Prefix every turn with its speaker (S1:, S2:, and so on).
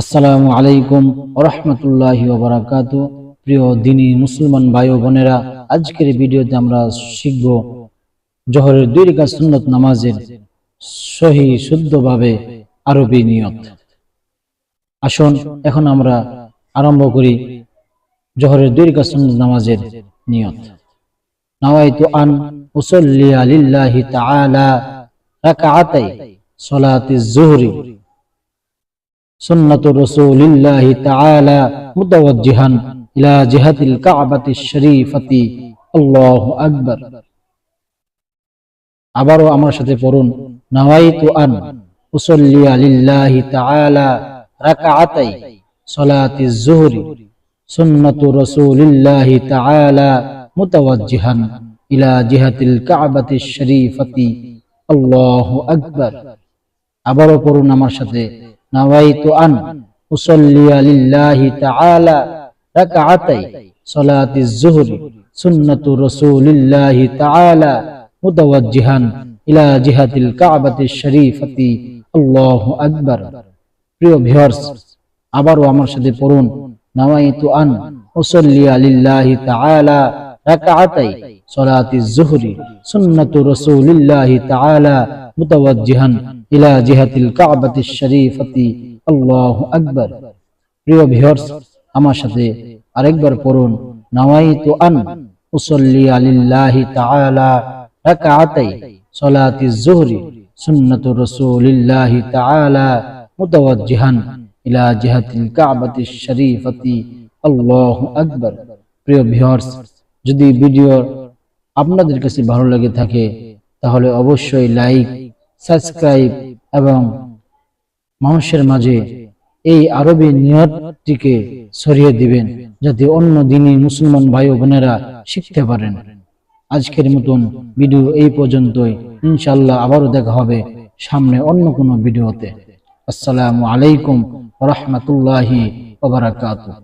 S1: আসসালামু আলাইকুম রহমতুল্লাহি ওবরাকাত প্রিয় দিনী মুসলমান ভাই বোনেরা, আজকের ভিডিওতে আমরা শিখব জহরের দুই রেখা সুন্নত নামাজের সহি শুদ্ধভাবে আরবি নিয়ত। আসুন, এখন আমরা আরম্ভ করি জহরের দুই রেখা সুন্নত নামাজের নিয়ত। নাওয়াইতু আন উসল্লি আলিল্লাহি তাআলা রাকাআতাই সালাতিজ জুহরি। سنة رسول الله تعالى متوجها إلى جهة الكعبة الشريفة الله أكبر আবারও আমার সাথে পড়ুন নাওয়াইতু আন উসল্লি লিল্লাহি তাআলা রাকাআতাই সালাতি যুহরি সুন্নাতু রাসূলিল্লাহি তাআলা মুতাওয়াজ্জিহান ইলা জিহাতিল কাবাতি শরীফাতি আল্লাহু আকবার আবারও পড়ুন আমার সাথে নাওয়াইতু আন উসাল্লিয়া লিল্লাহি তাআলা রাকাআতাই সালাতি যুহরি সুন্নাতু রাসূলিল্লাহি তাআলা মুতাওয়াজ্জিহান ইলা জিহাতিল কাবাতি শরীফাতি। আল্লাহু আকবার। প্রিয় ভিউয়ার্স, আবারও আমার সাথে পড়ুন। নাওয়াইতু আন উসাল্লিয়া লিল্লাহি তাআলা রাকাআতাই, সালাতি যুহরি সুন্নাতু রাসূলিল্লাহি তাআলা, মুতাওয়াজ্জিহান ইলা জিহাতিল কাবাতিশ শরীফাতি। আল্লাহু আকবার। প্রিয় ভিউয়ার্স, আমার সাথে আরেকবার পড়ুন, নাওয়াইতু আন, উসাল্লি লিল্লাহি তাআলা, রাকাআতাই সালাতিজ যুহরি সুন্নাতু রাসূলিল্লাহি তাআলা, মুতাওয়াজ্জিহান ইলা জিহাতিল কাবাতিশ শরীফাতি। আল্লাহু আকবার। প্রিয় ভিউয়ার্স যদি ভিডিও আপনাদের কাছে ভালো লেগে থাকে, তাহলে অবশ্যই লাইক সাবস্ক্রাইব এবং মানুষের মাঝে এই আরবি নিয়তটিকে ছড়িয়ে দিবেন, যাতে অন্য দিনই মুসলমান ভাই বোনেরা শিখতে পারেন। আজকের মতন ভিডিও এই পর্যন্তই। ইনশাল্লাহ আবারও দেখা হবে সামনে অন্য কোনো ভিডিওতে। আসসালামু আলাইকুম রহমতুল্লাহি ওবরাকাতুহ